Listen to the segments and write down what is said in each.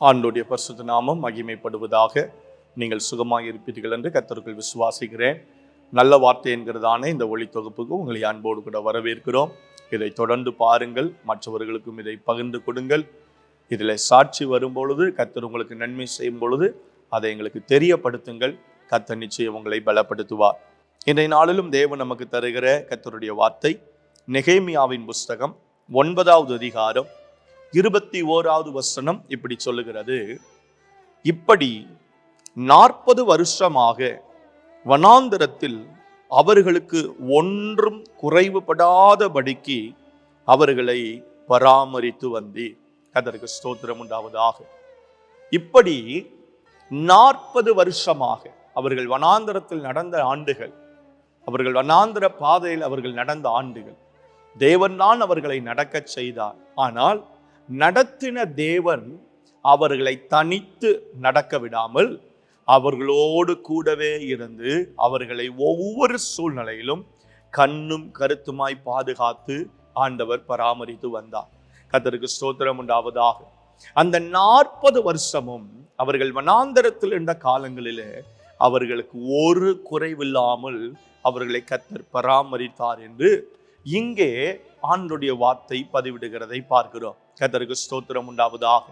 ஆண்டுடைய பரிசுத்த நாமம் மகிமைப்படுவதாக நீங்கள் சுகமாக இருப்பீர்கள் என்று கத்தருக்குள் விசுவாசிக்கிறேன். நல்ல வார்த்தை என்கிறதான இந்த ஒளி தொகுப்புக்கு உங்களை அன்போடு கூட வரவேற்கிறோம். இதை தொடர்ந்து பாருங்கள் மற்றவர்களுக்கும் இதை பகிர்ந்து கொடுங்கள். இதில் சாட்சி வரும்பொழுது கத்தர் உங்களுக்கு நன்மை செய்யும் பொழுது அதை எங்களுக்கு தெரியப்படுத்துங்கள். கத்தர் நிச்சயம் உங்களை பலப்படுத்துவார். இன்றைய நாளிலும் தேவன் நமக்கு தருகிற கத்தருடைய வார்த்தை நெகேமியாவின் புஸ்தகம் ஒன்பதாவது அதிகாரம் இருபத்தி ஓராவது வசனம் இப்படி சொல்லுகிறது. இப்படி நாற்பது வருஷமாக வனாந்திரத்தில் அவர்களுக்கு ஒன்றும் குறைவுபடாதபடிக்கு அவர்களை பராமரித்து வந்தீர் அதற்கு ஸ்தோத்திரம் உண்டாவதாக. இப்படி நாற்பது வருஷமாக அவர்கள் வனாந்தரத்தில் நடந்த ஆண்டுகள் அவர்கள் வனாந்திர பாதையில் அவர்கள் நடந்த ஆண்டுகள் தேவன் தான் அவர்களை நடக்கச் செய்தார். ஆனால் நடத்தின தேவன் அவர்களை தனித்து நடக்க விடாமல் அவர்களோடு கூடவே இருந்து அவர்களை ஒவ்வொரு சூழ்நிலையிலும் கண்ணும் கருத்துமாய் பாதுகாத்து ஆண்டவர் பராமரித்து வந்தார். கத்தருக்கு ஸ்தோத்திரம் உண்டாவதாக. அந்த நாற்பது வருஷமும் அவர்கள் வனாந்தரத்தில் இருந்த காலங்களிலே அவர்களுக்கு ஒரு குறைவில்லாமல் அவர்களை கத்தர் பராமரித்தார் என்று இங்கே ஆண்டுடைய வார்த்தை பதிவிடுகிறதை பார்க்கிறோம். கதருக்கு ஸ்தோத்திரம் உண்டாவதாக.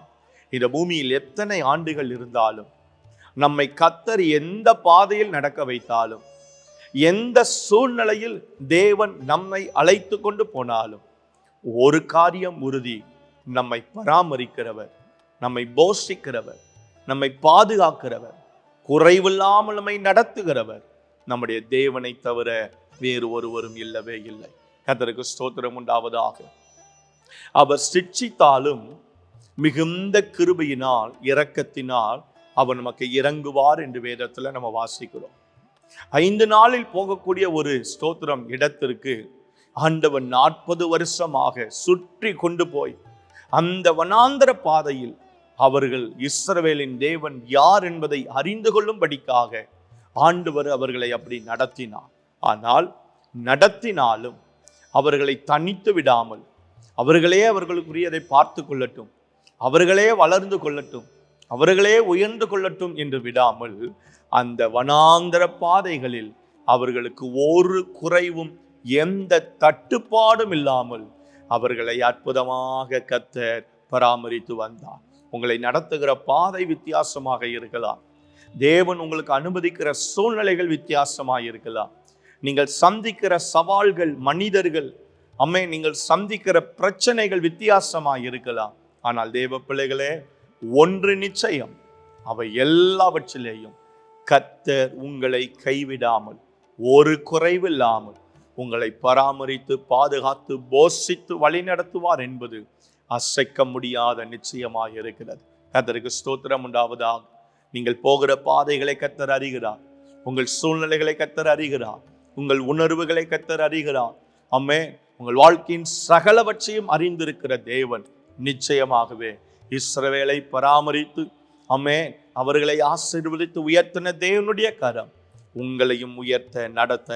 இந்த பூமியில் எத்தனை ஆண்டுகள் இருந்தாலும் நம்மை கத்தர் எந்த பாதையில் நடக்க வைத்தாலும் எந்த சூழ்நிலையில் தேவன் நம்மை அழைத்து கொண்டு போனாலும் ஒரு காரியம் உறுதி நம்மை பராமரிக்கிறவர் நம்மை போஷிக்கிறவர் நம்மை பாதுகாக்கிறவர் குறைவில்லாமல் நம்மை நடத்துகிறவர். நம்முடைய தேவனை தவிர வேறு ஒருவரும் இல்லவே இல்லை. கத்தருக்கு ஸ்தோத்திரம் உண்டாவதாக. அவர் சிட்சித்தாலும் மிகுந்த கிருபையினால் இரக்கத்தினால் அவர் நமக்கு இறங்குவார் என்று வேதத்துல நம்ம வாசிக்கிறோம். ஐந்து நாளில் போகக்கூடிய ஒரு ஸ்தோத்திரம் இடத்திற்கு ஆண்டவன் நாற்பது வருஷமாக சுற்றி கொண்டு போய் அந்த வனாந்தர பாதையில் அவர்கள் இஸ்ரவேலின் தேவன் யார் என்பதை அறிந்து கொள்ளும்படிக்காக ஆண்டவர் அவர்களை அப்படி நடத்தினார். ஆனால் நடத்தினாலும் அவர்களை தனித்து விடாமல் அவர்களே அவர்களுக்குரியதை பார்த்து கொள்ளட்டும். அவர்களே வளர்ந்து கொள்ளட்டும். அவர்களே உயர்ந்து கொள்ளட்டும் என்று விடாமல் அந்த வனாந்தர பாதைகளில் அவர்களுக்கு ஒரு குறைவும் எந்த தட்டுப்பாடும் இல்லாமல் அவர்களை அற்புதமாக கத்தர் பராமரித்து வந்தார். உங்களை நடத்துகிற பாதை வித்தியாசமாக இருக்கலாம். தேவன் உங்களுக்கு அனுமதிக்கிற சூழ்நிலைகள் வித்தியாசமாக இருக்கலாம். நீங்கள் சந்திக்கிற சவால்கள் மனிதர்கள் அம்மே நீங்கள் சந்திக்கிற பிரச்சனைகள் வித்தியாசமாக இருக்கலாம். ஆனால் தேவ பிள்ளைகளே ஒன்று நிச்சயம் அவை எல்லாவற்றிலேயும் கத்தர் உங்களை கைவிடாமல் ஒரு குறைவில்லாமல் உங்களை பராமரித்து பாதுகாத்து போஷித்து வழிநடத்துவார் என்பது அசைக்க முடியாத நிச்சயமாக இருக்கிறது. கத்தருக்கு ஸ்தோத்திரம் உண்டாவதாக. நீங்கள் போகிற பாதைகளை கத்தர் அறிகிறார். உங்கள் சூழ்நிலைகளை கத்தர் அறிகிறார். உங்கள் உணர்வுகளை கத்தர் அறிகிறார். அம்மே உங்கள் வாழ்க்கையின் சகலவற்றையும் அறிந்திருக்கிற தேவன் நிச்சயமாகவே இஸ்ரவேலை பராமரித்து அம்மே அவர்களை ஆசீர்வதித்து உயர்த்தின தேவனுடைய கரம் உங்களையும் உயர்த்த நடத்த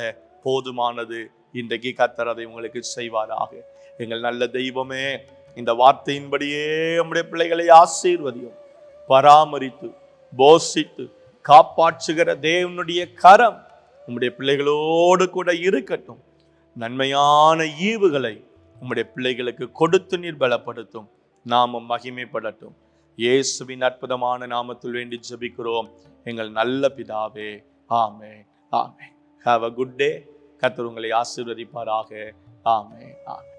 போதுமானது. இன்றைக்கு கத்தர் அதை உங்களுக்கு செய்வாராக. எங்கள் நல்ல தெய்வமே இந்த வார்த்தையின்படியே நம்முடைய பிள்ளைகளை ஆசீர்வதியும் பராமரித்து போஷித்து காப்பாற்றுகிற தேவனுடைய கரம் நம்முடைய பிள்ளைகளோடு கூட இருக்கட்டும். நன்மையான ஈவுகளை உம்முடைய பிள்ளைகளுக்கு கொடுத்து நீர் பலப்படுத்தும். நாமும் மகிமைப்படட்டும். இயேசுவின் அற்புதமான நாமத்தில் வேண்டி ஜபிக்கிறோம். எங்கள் நல்ல பிதாவே ஆமே ஆமே ஹாவ் அ குட் டே கத்தர் உங்களை ஆசீர்வதிப்பாராக. ஆமே ஆமே